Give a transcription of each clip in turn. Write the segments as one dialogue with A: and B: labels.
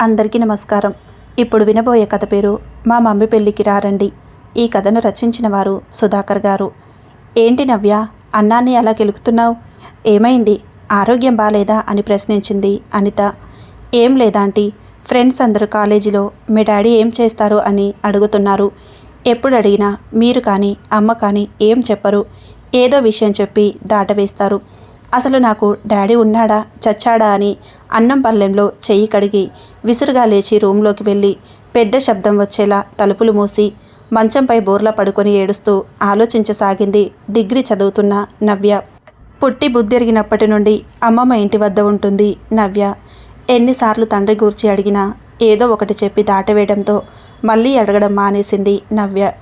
A: అందరికీ నమస్కారం. ఇప్పుడు వినబోయే కథ పేరు మా మమ్మీ పెళ్ళికి రారండి. ఈ కథను రచించిన వారు సుధాకర్ గారు. ఏంటి నవ్య అన్నాన్ని అలా గెలుకుతున్నావు ఏమైంది? ఆరోగ్యం బాలేదా అని ప్రశ్నించింది అనిత. ఏం లేదాంటి ఫ్రెండ్స్ అందరూ కాలేజీలో మీ డాడీ ఏం చేస్తారు అని అడుగుతున్నారు. ఎప్పుడు అడిగినా మీరు కానీ అమ్మ కానీ ఏం చెప్పరు. ఏదో విషయం చెప్పి దాటవేస్తారు. అసలు నాకు డాడీ ఉన్నాడా చచ్చాడా అని అన్నం పల్లెంలో చెయ్యి కడిగి విసురుగా లేచి రూంలోకి వెళ్ళి పెద్ద శబ్దం వచ్చేలా తలుపులు మూసి మంచంపై బోర్లా పడుకొని ఏడుస్తూ ఆలోచించసాగింది డిగ్రీ చదువుతున్న నవ్య. పుట్టి బుద్ధిరిగినప్పటి నుండి అమ్మమ్మ ఇంటి వద్ద ఉంటుంది నవ్య. ఎన్నిసార్లు తండ్రి గూర్చి అడిగినా ఏదో ఒకటి చెప్పి దాటవేయడంతో మళ్ళీ అడగడం మానేసింది నవ్య.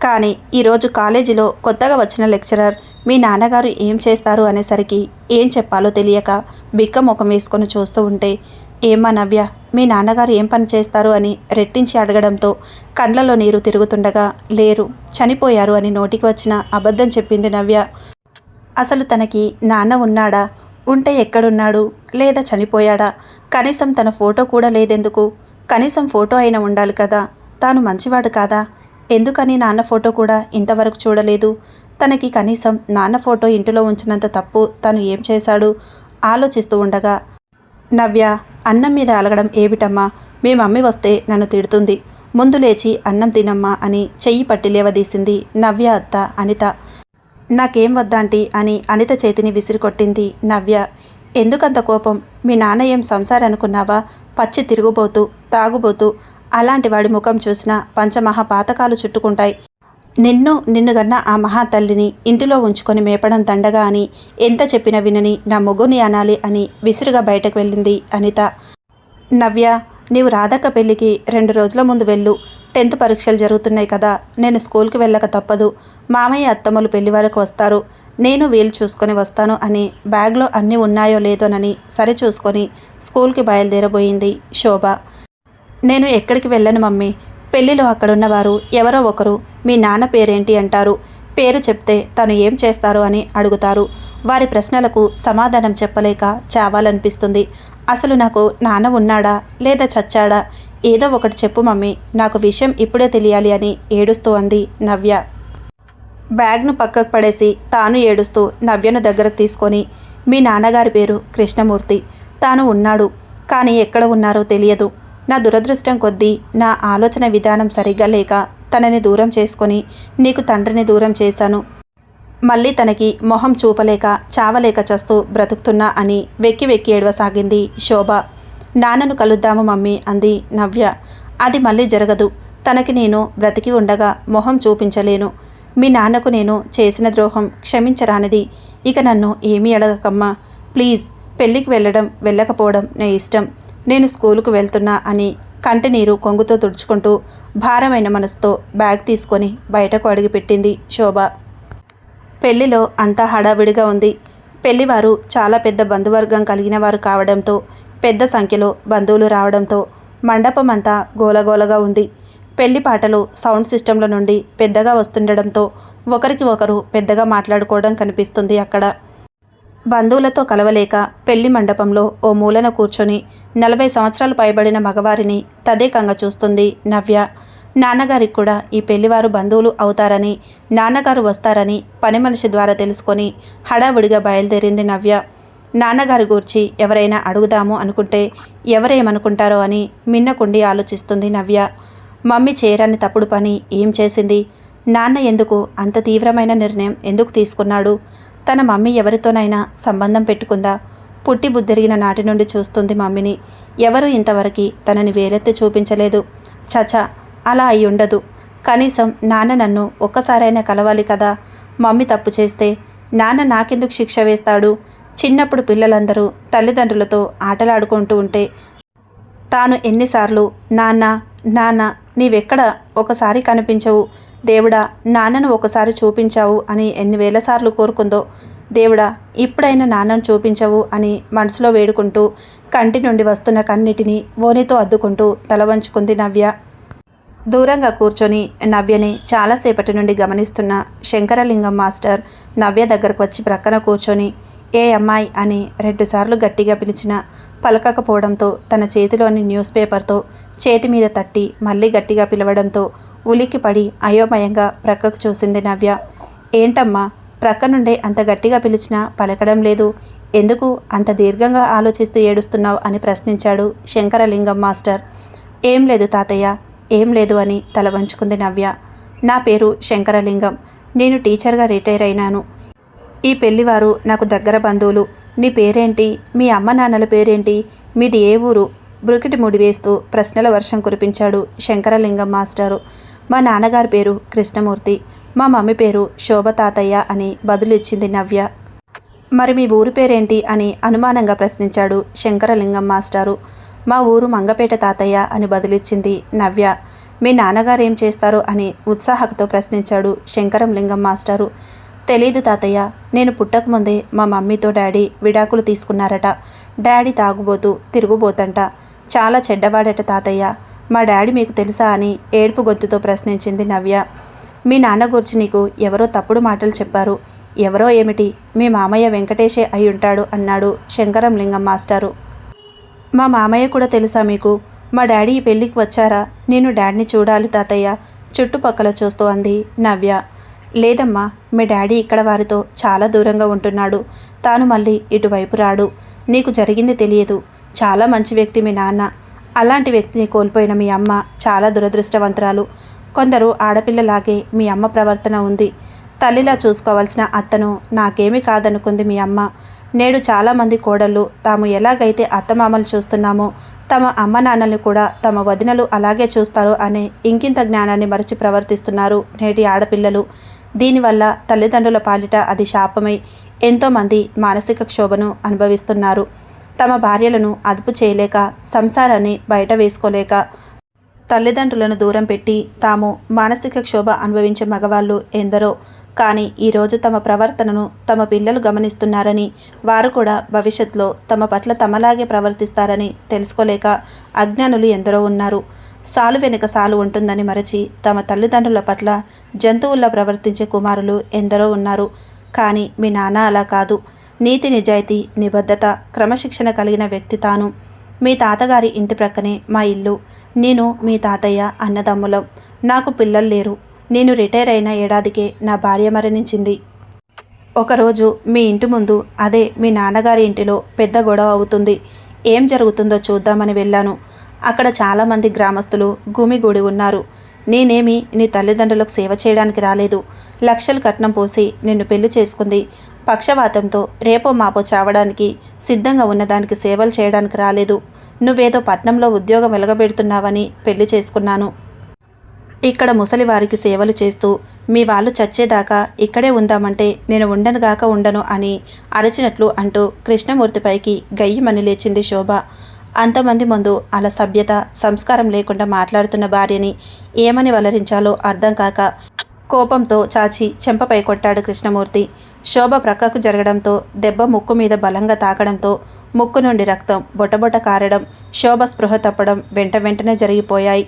A: కానీ ఈరోజు కాలేజీలో కొత్తగా వచ్చిన లెక్చరర్ మీ నాన్నగారు ఏం చేస్తారు అనేసరికి ఏం చెప్పాలో తెలియక బిక్క ముఖం వేసుకొని చూస్తూ ఉంటే ఏమ్మా నవ్య మీ నాన్నగారు ఏం పని చేస్తారు? అని రెట్టించి అడగడంతో కండ్లలో నీరు తిరుగుతుండగా లేరు చనిపోయారు అని నోటికి వచ్చిన అబద్ధం చెప్పింది నవ్య. అసలు తనకి నాన్న ఉన్నాడా? ఉంటే ఎక్కడున్నాడు? లేదా చనిపోయాడా? కనీసం తన ఫోటో కూడా లేదెందుకు? కనీసం ఫోటో అయినా ఉండాలి కదా? తాను మంచివాడు కాదా? ఎందుకని నాన్న ఫోటో కూడా ఇంతవరకు చూడలేదు? తనకి కనీసం నాన్న ఫోటో ఇంటిలో ఉంచినంత తప్పు తను ఏం చేశాడు? ఆలోచిస్తూ ఉండగా నవ్య అన్నం మీద అలగడం ఏమిటమ్మా? మీ మమ్మీ వస్తే నన్ను తిడుతుంది. ముందు లేచి అన్నం తినమ్మా అని చెయ్యి పట్టి లేవదీసింది నవ్య అత్త అనిత. నాకేం వద్దాంటి అని అనిత చేతిని విసిరికొట్టింది నవ్య. ఎందుకంత కోపం? మీ నాన్న ఏం సంసారం అనుకున్నావా పచ్చి తిరుగుబోతూ తాగుబోతూ అలాంటి వాడి ముఖం చూసినా పంచమహా పాతకాలు చుట్టుకుంటాయి. నిన్ను నిన్నుగన్న ఆ మహాతల్లిని ఇంటిలో ఉంచుకొని మేపడం దండగా అని ఎంత చెప్పినా వినని నా మొగుని అనాలి అని విసురుగా బయటకు వెళ్ళింది అనిత. నవ్య నీవు రాధక్క పెళ్ళికి రెండు రోజుల ముందు వెళ్ళు. టెన్త్ పరీక్షలు జరుగుతున్నాయి కదా నేను స్కూల్కి వెళ్ళక తప్పదు. మామయ్య అత్తమ్మలు పెళ్ళి వరకు వస్తారు. నేను వీలు చూసుకొని వస్తాను అని బ్యాగ్లో అన్నీ ఉన్నాయో లేదోనని సరి చూసుకొని స్కూల్కి బయలుదేరబోయింది శోభ. నేను ఎక్కడికి వెళ్ళను మమ్మీ. పెళ్ళిలో అక్కడున్నవారు ఎవరో ఒకరు మీ నాన్న పేరేంటి అంటారు. పేరు చెప్తే తను ఏం చేస్తారు అని అడుగుతారు. వారి ప్రశ్నలకు సమాధానం చెప్పలేక చావాలనిపిస్తుంది. అసలు నాకు నాన్న ఉన్నాడా లేదా చచ్చాడా? ఏదో ఒకటి చెప్పు మమ్మీ. నాకు విషయం ఇప్పుడే తెలియాలి అని ఏడుస్తూ అంది నవ్య. బ్యాగ్ను పక్కకు పడేసి తాను ఏడుస్తూ నవ్యను దగ్గరకు తీసుకొని మీ నాన్నగారి పేరు కృష్ణమూర్తి. తాను ఉన్నాడు కానీ ఎక్కడ ఉన్నారో తెలియదు. నా దురదృష్టం కొద్దీ నా ఆలోచన విధానం సరిగ్గా లేక తనని దూరం చేసుకొని నీకు తండ్రిని దూరం చేశాను. మళ్ళీ తనకి మొహం చూపలేక చావలేక చస్తూ బ్రతుకుతున్నా అని వెక్కి వెక్కి ఏడవసాగింది శోభ. నాన్నను కలుద్దాము మమ్మీ అంది నవ్య. అది మళ్ళీ జరగదు. తనకి నేను బ్రతికి ఉండగా మొహం చూపించలేను. మీ నాన్నకు నేను చేసిన ద్రోహం క్షమించరానిది. ఇక నన్ను ఏమీ అడగకమ్మా. ప్లీజ్ పెళ్ళికి వెళ్ళడం వెళ్ళకపోవడం నా ఇష్టం. నేను స్కూలుకు వెళ్తున్నా అని కంటి నీరు కొంగుతో తుడుచుకుంటూ భారమైన మనసుతో బ్యాగ్ తీసుకొని బయటకు అడుగుపెట్టింది శోభ. పెళ్ళిలో అంతా హడావిడిగా ఉంది. పెళ్ళివారు చాలా పెద్ద బంధువర్గం కలిగిన వారు కావడంతో పెద్ద సంఖ్యలో బంధువులు రావడంతో మండపం అంతా గోలగోలగా ఉంది. పెళ్ళి పాటలు సౌండ్ సిస్టంల నుండి పెద్దగా వస్తుండడంతో ఒకరికి ఒకరు పెద్దగా మాట్లాడుకోవడం కనిపిస్తుంది అక్కడ. బంధువులతో కలవలేక పెళ్ళి మండపంలో ఓ మూలన కూర్చొని నలభై సంవత్సరాలు పైబడిన మగవారిని తదేకంగా చూస్తుంది నవ్య. నాన్నగారికి కూడా ఈ పెళ్ళివారు బంధువులు అవుతారని నాన్నగారు వస్తారని పని మనిషి ద్వారా తెలుసుకొని హడావుడిగా బయలుదేరింది నవ్య. నాన్నగారి గూర్చి ఎవరైనా అడుగుదాము అనుకుంటే ఎవరేమనుకుంటారో అని మిన్నకుండి ఆలోచిస్తుంది నవ్య. మమ్మీ చేయరాని తప్పుడు పని ఏం చేసింది? నాన్న ఎందుకు అంత తీవ్రమైన నిర్ణయం ఎందుకు తీసుకున్నాడు? తన మమ్మీ ఎవరితోనైనా సంబంధం పెట్టుకుందా? పుట్టి బుద్ధిరిగిన నాటి నుండి చూస్తుంది మమ్మీని. ఎవరు ఇంతవరకు తనని వేలెత్తి చూపించలేదు. చచా అలా అయి ఉండదు కనీసం నాన్న నన్ను ఒక్కసారైనా కలవాలి కదా? మమ్మీ తప్పు చేస్తే నాన్న నాకెందుకు శిక్ష వేస్తాడు? చిన్నప్పుడు పిల్లలందరూ తల్లిదండ్రులతో ఆటలాడుకుంటూ ఉంటే తాను ఎన్నిసార్లు నాన్న నాన్న నీవెక్కడ ఒకసారి కనిపించవు? దేవుడా నాన్నను ఒకసారి చూపించావు అని ఎన్ని వేల సార్లు కోరుకుందో? దేవుడా ఇప్పుడైనా నాన్నను చూపించవు అని మనసులో వేడుకుంటూ కంటి నుండి వస్తున్న కన్నిటిని ఓనితో అద్దుకుంటూ తల వంచుకుంది నవ్య. దూరంగా కూర్చొని నవ్యని చాలాసేపటి నుండి గమనిస్తున్న శంకరలింగం మాస్టర్ నవ్య దగ్గరకు వచ్చి ప్రక్కన కూర్చొని ఏ అమ్మాయి అని రెండుసార్లు గట్టిగా పిలిచిన పలకకపోవడంతో తన చేతిలోని న్యూస్ పేపర్తో చేతి మీద తట్టి మళ్ళీ గట్టిగా పిలవడంతో ఉలిక్కిపడి అయోమయంగా ప్రక్కకు చూసింది నవ్య. ఏంటమ్మా ప్రక్క నుండే అంత గట్టిగా పిలిచినా పలకడం లేదు. ఎందుకు అంత దీర్ఘంగా ఆలోచిస్తూ ఏడుస్తున్నావు? అని ప్రశ్నించాడు శంకరలింగం మాస్టర్. ఏం లేదు తాతయ్య ఏం లేదు అని తల వంచుకుంది నవ్య. నా పేరు శంకరలింగం. నేను టీచర్గా రిటైర్ అయినాను. ఈ పెళ్ళివారు నాకు దగ్గర బంధువులు. నీ పేరేంటి? మీ అమ్మ నాన్నల పేరేంటి? మీది ఏ ఊరు? బ్రుకిటి ముడి వేస్తూ ప్రశ్నల వర్షం కురిపించాడు శంకరలింగం మాస్టారు. మా నాన్నగారి పేరు కృష్ణమూర్తి. మా మమ్మీ పేరు శోభ తాతయ్య అని బదులిచ్చింది నవ్య. మరి మీ ఊరి పేరేంటి అని అనుమానంగా ప్రశ్నించాడు శంకరలింగం మాస్టారు. మా ఊరు మంగపేట తాతయ్య అని బదులిచ్చింది నవ్య. మీ నాన్నగారు ఏం చేస్తారు అని ఉత్సాహకతో ప్రశ్నించాడు శంకరం లింగం మాస్టారు. తెలీదు తాతయ్య నేను పుట్టకముందే మా మమ్మీతో డాడీ విడాకులు తీసుకున్నారట. డాడీ తాగుబోతూ తిరుగుబోతంట. చాలా చెడ్డవాడట తాతయ్య. మా డాడీ మీకు తెలుసా అని ఏడుపు గొంతుతో ప్రశ్నించింది నవ్య. మీ నాన్న గురించి నీకు ఎవరో తప్పుడు మాటలు చెప్పారు. ఎవరో ఏమిటి? మీ మామయ్య వెంకటేశే అయి ఉంటాడు అన్నాడు శంకరం లింగం మాస్టారు. మా మామయ్య కూడా తెలుసా మీకు? మా డాడీ ఈ పెళ్ళికి వచ్చారా? నేను డాడీని చూడాలి తాతయ్య. చుట్టుపక్కల చూస్తూ అంది నవ్య. లేదమ్మా మీ డాడీ ఇక్కడ వారితో చాలా దూరంగా ఉంటున్నాడు. తాను మళ్ళీ ఇటువైపు రాడు. నీకు జరిగింది తెలియదు. చాలా మంచి వ్యక్తి మీ నాన్న. అలాంటి వ్యక్తిని కోల్పోయిన మీ అమ్మ చాలా దురదృష్టవంతురాలు. కొందరు ఆడపిల్లలాగే మీ అమ్మ ప్రవర్తన ఉంది. తల్లిలా చూసుకోవాల్సిన అత్తను నాకేమీ కాదనుకుంది మీ అమ్మ. నేడు చాలామంది కోడళ్ళు తాము ఎలాగైతే అత్తమామలు చూస్తున్నామో తమ అమ్మ నాన్నల్ని కూడా తమ వదినలు అలాగే చూస్తారు అనే ఇంకింత జ్ఞానాన్ని మరచి ప్రవర్తిస్తున్నారు నేటి ఆడపిల్లలు. దీనివల్ల తల్లిదండ్రుల పాలిట అది శాపమై ఎంతోమంది మానసిక క్షోభను అనుభవిస్తున్నారు. తమ భార్యలను అదుపు చేయలేక సంసారాన్ని బయట వేసుకోలేక తల్లిదండ్రులను దూరం పెట్టి తాము మానసిక క్షోభ అనుభవించే మగవాళ్ళు ఎందరో. కానీ ఈరోజు తమ ప్రవర్తనను తమ పిల్లలు గమనిస్తున్నారని వారు కూడా భవిష్యత్తులో తమ పట్ల తమలాగే ప్రవర్తిస్తారని తెలుసుకోలేక అజ్ఞానులు ఎందరో ఉన్నారు. సాలు వెనుక సాలు ఉంటుందని మరచి తమ తల్లిదండ్రుల పట్ల జంతువుల్లా ప్రవర్తించే కుమారులు ఎందరో ఉన్నారు. కానీ మీ నాన్న అలా కాదు. నీతి నిజాయితీ నిబద్ధత క్రమశిక్షణ కలిగిన వ్యక్తి తాను. మీ తాతగారి ఇంటి ప్రక్కనే మా ఇల్లు. నేను మీ తాతయ్య అన్నదమ్ములం. నాకు పిల్లలు లేరు. నేను రిటైర్ అయిన ఏడాదికే నా భార్య మరణించింది. ఒకరోజు మీ ఇంటి ముందు అదే మీ నాన్నగారి ఇంటిలో పెద్ద గొడవ అవుతుంది. ఏం జరుగుతుందో చూద్దామని వెళ్ళాను. అక్కడ చాలామంది గ్రామస్తులు గుమిగూడి ఉన్నారు. నేనేమి నీ తల్లిదండ్రులకు సేవ చేయడానికి రాలేదు. లక్షలు కట్నం పోసి నిన్ను పెళ్ళి చేసుకుంది. పక్షవాతంతో రేపో మాపో చావడానికి సిద్ధంగా ఉన్నదానికి సేవలు చేయడానికి రాలేదు. నువ్వేదో పట్నంలో ఉద్యోగం వెలగబెడుతున్నావని పెళ్ళి చేసుకున్నాను. ఇక్కడ ముసలివారికి సేవలు చేస్తూ మీ వాళ్ళు చచ్చేదాకా ఇక్కడే ఉందామంటే నేను ఉండనుగాక ఉండను అని అరచినట్లు అంటూ కృష్ణమూర్తిపైకి గయ్యమని లేచింది శోభ. అంతమంది ముందు అలా సభ్యత సంస్కారం లేకుండా మాట్లాడుతున్న భార్యని ఏమని వలరించాలో అర్థం కాక కోపంతో చాచి చెంపపై కొట్టాడు కృష్ణమూర్తి. శోభ ప్రక్కకు జరగడంతో దెబ్బ ముక్కు మీద బలంగా తాకడంతో ముక్కు నుండి రక్తం బొటబొట కారడం శోభ స్పృహ తప్పడం వెంట వెంటనే జరిగిపోయాయి.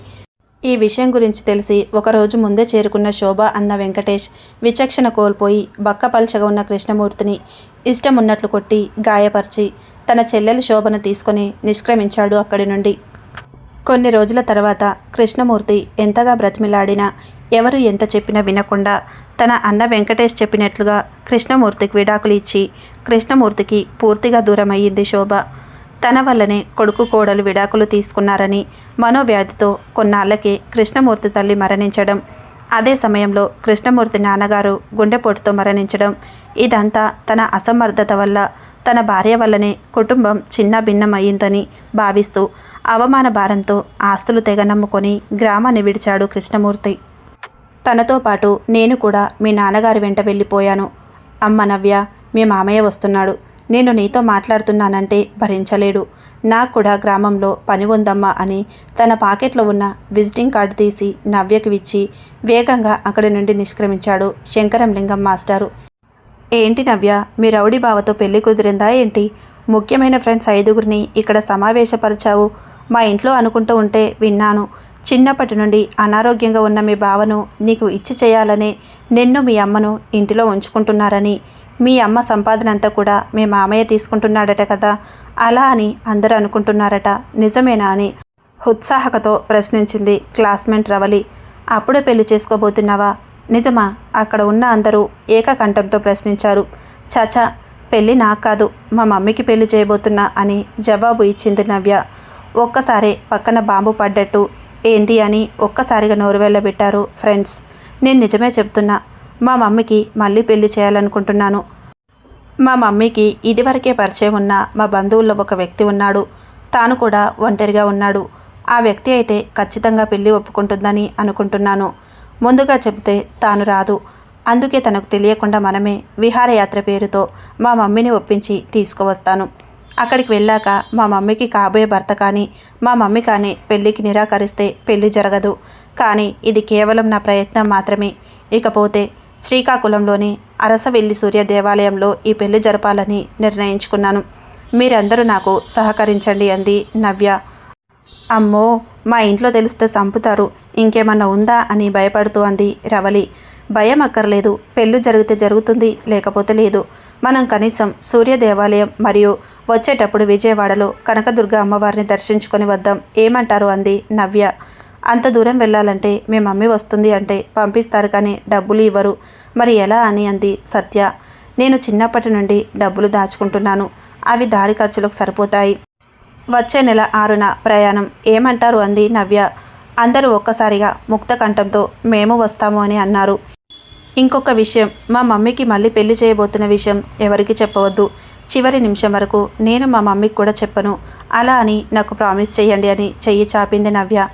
A: ఈ విషయం గురించి తెలిసి ఒకరోజు ముందే చేరుకున్న శోభ అన్న వెంకటేష్ విచక్షణ కోల్పోయి బక్క పలుచగా ఉన్న కృష్ణమూర్తిని ఇష్టం ఉన్నట్లు కొట్టి గాయపరిచి తన చెల్లెలు శోభను తీసుకొని నిష్క్రమించాడు అక్కడి నుండి. కొన్ని రోజుల తర్వాత కృష్ణమూర్తి ఎంతగా బ్రతిమిలాడినా ఎవరు ఎంత చెప్పినా వినకుండా తన అన్న వెంకటేష్ చెప్పినట్లుగా కృష్ణమూర్తికి విడాకులు ఇచ్చి కృష్ణమూర్తికి పూర్తిగా దూరమయ్యింది శోభ. తన వల్లనే కొడుకు కోడలు విడాకులు తీసుకున్నారని మనోవ్యాధితో కొన్నాళ్ళకే కృష్ణమూర్తి తల్లి మరణించడం. అదే సమయంలో కృష్ణమూర్తి నాన్నగారు గుండెపోటుతో మరణించడం. ఇదంతా తన అసమర్థత వల్ల తన భార్య వల్లనే కుటుంబం చిన్న భిన్నమయ్యిందని భావిస్తూ అవమాన భారంతో ఆస్తులు తెగ నమ్ముకొని గ్రామాన్ని విడిచాడు కృష్ణమూర్తి. తనతో పాటు నేను కూడా మీ నాన్నగారి వెంట వెళ్ళిపోయాను. అమ్మ నవ్య మీ మామయ్య వస్తున్నాడు. నేను నీతో మాట్లాడుతున్నానంటే భరించలేడు. నాకు కూడా గ్రామంలో పని ఉందమ్మా అని తన పాకెట్లో ఉన్న విజిటింగ్ కార్డు తీసి నవ్యకి ఇచ్చి వేగంగా అక్కడి నుండి నిష్క్రమించాడు శంకరం లింగం మాస్టారు. ఏంటి నవ్య మీ రౌడీ బావతో పెళ్ళి కుదిరిందా ఏంటి? ముఖ్యమైన ఫ్రెండ్స్ ఐదుగురిని ఇక్కడ సమావేశపరిచావు. మా ఇంట్లో అనుకుంటూ ఉంటే విన్నాను. చిన్నప్పటి నుండి అనారోగ్యంగా ఉన్న మీ బావను నీకు ఇచ్చి చేయాలనే నిన్ను మీ అమ్మను ఇంటిలో ఉంచుకుంటున్నారని మీ అమ్మ సంపాదన అంతా కూడా మీ మామయ్య తీసుకుంటున్నాడట కదా అలా అని అందరూ అనుకుంటున్నారట నిజమేనా అని ఉత్సాహకతో ప్రశ్నించింది క్లాస్మేట్ రవలి. అప్పుడే పెళ్ళి చేసుకోబోతున్నావా? నిజమా అక్కడ ఉన్న అందరూ ఏకకంఠంతో ప్రశ్నించారు. చాచా పెళ్ళి నాకు కాదు మా మమ్మీకి పెళ్ళి చేయబోతున్నా అని జవాబు ఇచ్చింది నవ్య. ఒక్కసారే పక్కన బాంబు పడ్డట్టు ఏంటి అని ఒక్కసారిగా నోరు వెళ్ళబెట్టారు ఫ్రెండ్స్. నేను నిజమే చెప్తున్నా మా మమ్మీకి మళ్ళీ పెళ్ళి చేయాలనుకుంటున్నాను. మా మమ్మీకి ఇదివరకే పరిచయం ఉన్న మా బంధువుల్లో ఒక వ్యక్తి ఉన్నాడు. తాను కూడా ఒంటరిగా ఉన్నాడు. ఆ వ్యక్తి అయితే ఖచ్చితంగా పెళ్ళి ఒప్పుకుంటుందని అనుకుంటున్నాను. ముందుగా చెబితే తాను రాదు. అందుకే తనకు తెలియకుండా మనమే విహారయాత్ర పేరుతో మా మమ్మీని ఒప్పించి తీసుకువస్తాను. అక్కడికి వెళ్ళాక మా మమ్మీకి కాబోయే భర్త కానీ మా మమ్మీ కానీ పెళ్ళికి నిరాకరిస్తే పెళ్ళి జరగదు. కానీ ఇది కేవలం నా ప్రయత్నం మాత్రమే. ఇకపోతే శ్రీకాకుళంలోని అరసవెల్లి సూర్య దేవాలయంలో ఈ పెళ్ళి జరపాలని నిర్ణయించుకున్నాను. మీరందరూ నాకు సహకరించండి అంది నవ్య. అమ్మో మా ఇంట్లో తెలిస్తే చంపుతారు ఇంకేమన్నా ఉందా అని భయపడుతూ అంది రవలి. భయం అక్కర్లేదు. పెళ్ళి జరిగితే జరుగుతుంది లేకపోతే లేదు. మనం కనీసం సూర్య దేవాలయం మరియు వచ్చేటప్పుడు విజయవాడలో కనకదుర్గ అమ్మవారిని దర్శించుకొని వద్దాం. ఏమంటారు అంది నవ్య. అంత దూరం వెళ్ళాలంటే మీ మమ్మీ వస్తుంది అంటే పంపిస్తారు కానీ డబ్బులు ఇవ్వరు. మరి ఎలా అని అంది సత్య. నేను చిన్నప్పటి నుండి డబ్బులు దాచుకుంటున్నాను. అవి దారి ఖర్చులకు సరిపోతాయి. వచ్చే నెల ఆరున ప్రయాణం. ఏమంటారు అంది నవ్య. అందరూ ఒక్కసారిగా ముక్త కంఠంతో మేము వస్తాము అని అన్నారు. ఇంకొక విషయం మా మమ్మీకి మళ్ళీ పెళ్ళి చేయబోతున్న విషయం ఎవరికి చెప్పవద్దు. చివరి నిమిషం వరకు నేను మా మమ్మీకి కూడా చెప్పను. అలా అని నాకు ప్రామిస్ చేయండి అని చెయ్యి చాపింది నవ్య.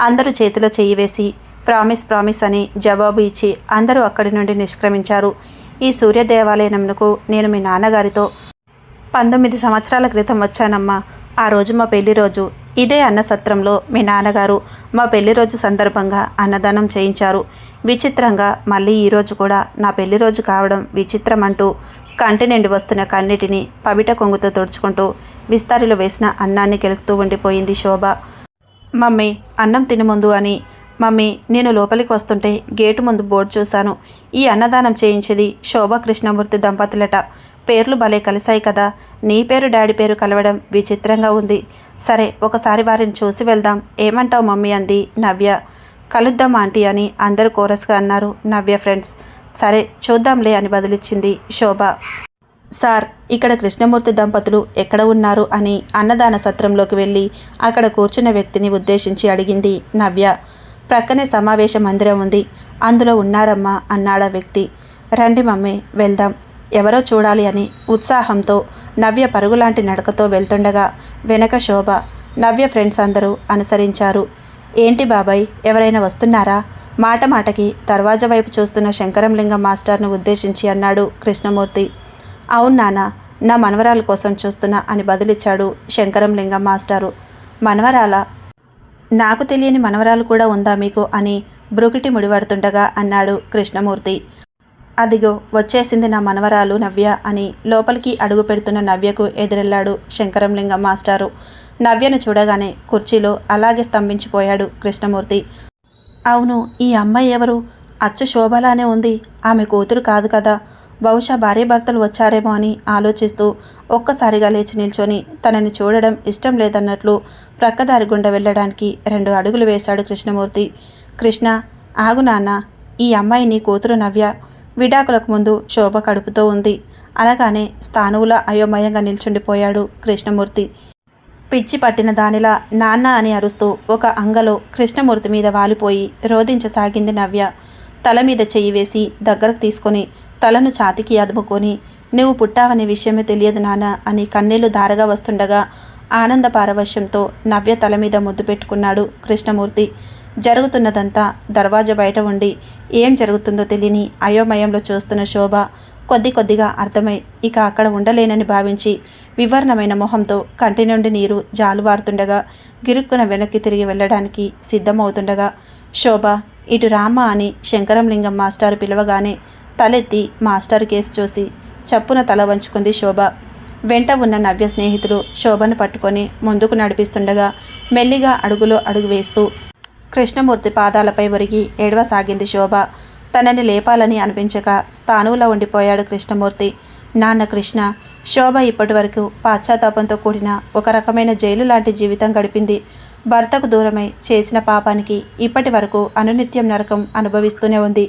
A: అందరూ చేతిలో చెయ్యి వేసి ప్రామిస్ ప్రామిస్ అని జవాబు ఇచ్చి అందరూ అక్కడి నుండి నిష్క్రమించారు. ఈ సూర్య దేవాలయంకు నేను మీ నాన్నగారితో పంతొమ్మిది సంవత్సరాల క్రితం వచ్చానమ్మా. ఆ రోజు మా పెళ్ళి రోజు. ఇదే అన్న సత్రంలో మీ నాన్నగారు మా పెళ్ళి రోజు సందర్భంగా అన్నదానం చేయించారు. విచిత్రంగా మళ్ళీ ఈరోజు కూడా నా పెళ్ళి రోజు కావడం విచిత్రం అంటూ కంటి నిండి వస్తున్న కన్నిటిని పవిట కొంగుతో తుడుచుకుంటూ విస్తారిలో వేసిన అన్నాన్ని కెలుకుతూ ఉండిపోయింది శోభ. మమ్మీ అన్నం తిని ముందు అని. మమ్మీ నేను లోపలికి వస్తుంటే గేటు ముందు బోర్డు చూశాను. ఈ అన్నదానం చేయించేది శోభ కృష్ణమూర్తి దంపతులట. పేర్లు భలే కలిశాయి కదా. నీ పేరు డాడీ పేరు కలవడం విచిత్రంగా ఉంది. సరే ఒకసారి వారిని చూసి వెళ్దాం. ఏమంటావు మమ్మీ అంది నవ్య. కలుద్దాం ఆంటీ అని అందరూ కోరస్గా అన్నారు నవ్య ఫ్రెండ్స్. సరే చూద్దాంలే అని బదులిచ్చింది శోభ. సార్ ఇక్కడ కృష్ణమూర్తి దంపతులు ఎక్కడ ఉన్నారు అని అన్నదాన సత్రంలోకి వెళ్ళి అక్కడ కూర్చున్న వ్యక్తిని ఉద్దేశించి అడిగింది నవ్య. ప్రక్కనే సమావేశ మందిరం ఉంది. అందులో ఉన్నారమ్మా అన్నాడా వ్యక్తి. రండి మమ్మీ వెళ్దాం. ఎవరో చూడాలి అని ఉత్సాహంతో నవ్య పరుగులాంటి నడకతో వెళ్తుండగా వెనక శోభ నవ్య ఫ్రెండ్స్ అందరూ అనుసరించారు. ఏంటి బాబాయ్ ఎవరైనా వస్తున్నారా? మాట మాటకి దర్వాజా వైపు చూస్తున్న శంకరంలింగం మాస్టర్ను ఉద్దేశించి అన్నాడు కృష్ణమూర్తి. అవును నాన్న నా మనవరాల కోసం చూస్తున్నా అని బదులిచ్చాడు శంకరంలింగం మాస్టారు. మనవరాల? నాకు తెలియని మనవరాలు కూడా ఉందా మీకు? అని బ్రుకిటి ముడిపడుతుండగా అన్నాడు కృష్ణమూర్తి. అదిగో వచ్చేసింది నా మనవరాలు నవ్య అని లోపలికి అడుగు పెడుతున్న నవ్యకు ఎదురెళ్ళాడు శంకరంలింగం మాస్టారు. నవ్యను చూడగానే కుర్చీలో అలాగే స్తంభించిపోయాడు కృష్ణమూర్తి. అవును ఈ అమ్మాయి ఎవరు? అచ్చు శోభలానే ఉంది. ఆమె కూతురు కాదు కదా. బహుశా భార్యాభర్తలు వచ్చారేమో అని ఆలోచిస్తూ ఒక్కసారిగా లేచి నిల్చొని తనని చూడడం ఇష్టం లేదన్నట్లు ప్రక్కదారి గుండా వెళ్ళడానికి రెండు అడుగులు వేశాడు కృష్ణమూర్తి. కృష్ణ ఆగు నాన్న ఈ అమ్మాయి నీ కూతురు నవ్య. విడాకులకు ముందు శోభ కడుపుతో ఉంది. అనగానే స్థానువుల అయోమయంగా నిల్చుండిపోయాడు కృష్ణమూర్తి. పిచ్చి పట్టిన దానిలా నాన్న అని అరుస్తూ ఒక అంగలో కృష్ణమూర్తి మీద వాలిపోయి రోధించసాగింది నవ్య. తల మీద చెయ్యి వేసి దగ్గరకు తీసుకొని తలను ఛాతికి అదుముకొని నువ్వు పుట్టావనే విషయమే తెలియదు నాన్న అని కన్నీళ్ళు దారగా వస్తుండగా ఆనంద పారవశ్యంతో నవ్య తల మీద ముద్దు పెట్టుకున్నాడు కృష్ణమూర్తి. జరుగుతున్నదంతా దర్వాజా బయట ఉండి ఏం జరుగుతుందో తెలియని అయోమయంలో చూస్తున్న శోభ కొద్ది కొద్దిగా అర్థమై ఇక అక్కడ ఉండలేనని భావించి వివర్ణమైన మొహంతో కంటి నుండి నీరు జాలువారుతుండగా గిరుక్కున వెనక్కి తిరిగి వెళ్ళడానికి సిద్ధమవుతుండగా శోభ ఇటు రామ అని శంకరంలింగం మాస్టారు పిలవగానే తలెత్తి మాస్టర్ కేసు చూసి చప్పున తల వంచుకుంది శోభ. వెంట ఉన్న నవ్య స్నేహితులు శోభను పట్టుకొని ముందుకు నడిపిస్తుండగా మెల్లిగా అడుగులో అడుగు వేస్తూ కృష్ణమూర్తి పాదాలపై ఒరిగి ఏడవసాగింది శోభ. తనని లేపాలని అనిపించక స్థానువులో ఉండిపోయాడు కృష్ణమూర్తి. నాన్న కృష్ణ శోభ ఇప్పటివరకు పాశ్చాత్తాపంతో కూడిన ఒక రకమైన జైలు లాంటి జీవితం గడిపింది. భర్తకు దూరమై చేసిన పాపానికి ఇప్పటి వరకు అనునిత్యం నరకం అనుభవిస్తూనే ఉంది.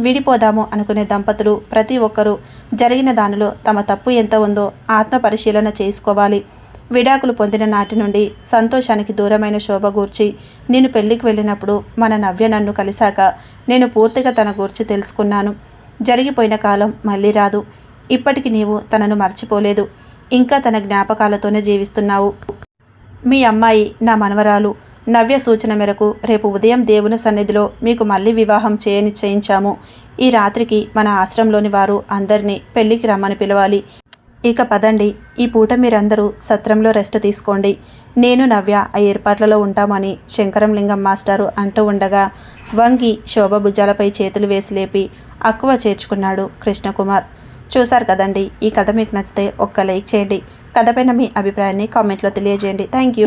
A: విడిపోదాము అనుకునే దంపతులు ప్రతి ఒక్కరూ జరిగిన దానిలో తమ తప్పు ఎంత ఉందో ఆత్మ పరిశీలన చేసుకోవాలి. విడాకులు పొందిన నాటి నుండి సంతోషానికి దూరమైన శోభ గూర్చి నేను పెళ్ళికి వెళ్ళినప్పుడు మన నవ్య నన్ను కలిశాక నేను పూర్తిగా తన గూర్చి తెలుసుకున్నాను. జరిగిపోయిన కాలం మళ్ళీ రాదు. ఇప్పటికి నీవు తనను మర్చిపోలేదు. ఇంకా తన జ్ఞాపకాలతోనే జీవిస్తున్నావు. మీ అమ్మాయి నా మనవరాలు. నవ్య సూచన మేరకు రేపు ఉదయం దేవుని సన్నిధిలో మీకు మళ్ళీ వివాహం చేయ నిశ్చయించాము ఈ రాత్రికి మన ఆశ్రమంలోని వారు అందరినీ పెళ్ళికి రమ్మని పిలవాలి. ఇక పదండి. ఈ పూట మీరందరూ సత్రంలో రెస్ట్ తీసుకోండి. నేను నవ్య ఆ ఏర్పాట్లలో ఉంటామని శంకరంలింగం మాస్టారు అంటూ ఉండగా వంగి శోభ భుజాలపై చేతులు వేసి లేపి అక్కువ చేర్చుకున్నాడు కృష్ణకుమార్. చూశారు కదండి ఈ కథ మీకు నచ్చితే ఒక్క లైక్ చేయండి. కథపైన మీ అభిప్రాయాన్ని కామెంట్లో తెలియజేయండి. Thank you.